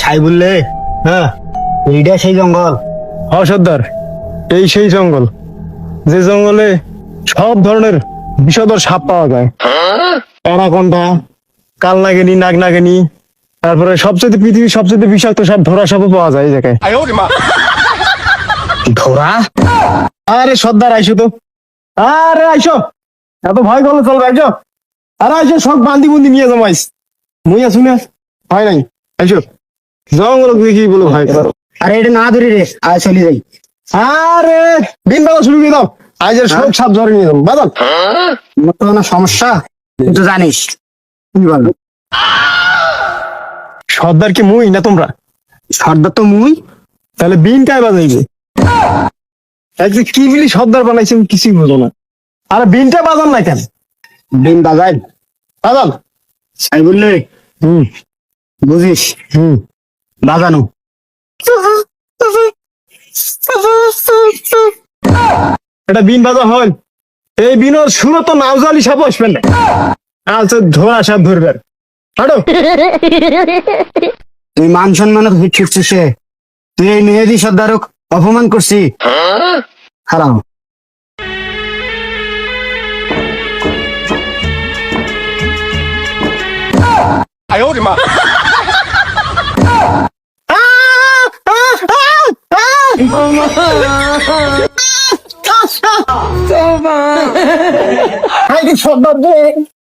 সাই বললে হ্যাঁ এইটা সেই জঙ্গল। হ সর্দার এই সেই জঙ্গল। যে জঙ্গলে সব ধরনের বিষধর সাপ পাওয়া যায়। অ্যানাকন্ডা কাল নাগিনী নাগ নাগিনী তারপরে সবচেয়ে পৃথিবীর সবচেয়ে বিষাক্ত সব ধরা সাপও পাওয়া যায় এই জায়গায়। ধরা? আরে সর্দার আইসো তো। আরে আইসো। এত ভয় করলে চলবে আইসো। আরে আইসো সব বান্দি বুন্দি নিয়ে জমাইস মুই আসুন ভয় নাই। আইসো। জঙ্গল বলো করো আরে এটা না ধরি রে আয় চলে যাই। আরে দিন বেলা শুরু করে দাও। আজের সব সাপ ধরে নিয়ে যাব বাদল তো না সমস্যা। তুই তো জানিস। কি বল। সর্দার কি মুই না তোমরা? সর্দার তো মুই। তাহলে বিন কায় বাজাইবে? কি বলি সর্দার বানাইছে আমি কিছুই বুঝো না। আরে বিনটা বাজান না কেন? বিন বাজাই বাজান। হুম। বুঝিস? হুম। বাজানো এটা বিন বাজা হয় এই বিনোর শুরু তো নাওজালি সাপ আসবেন আচ্ছা ধরা সাপ ধরবেন। হাঁটো। তুই মান সম্মানত হিট সে তুই এই মেহেদি সর্দারক অপমান করছি। খারাপ সর্দার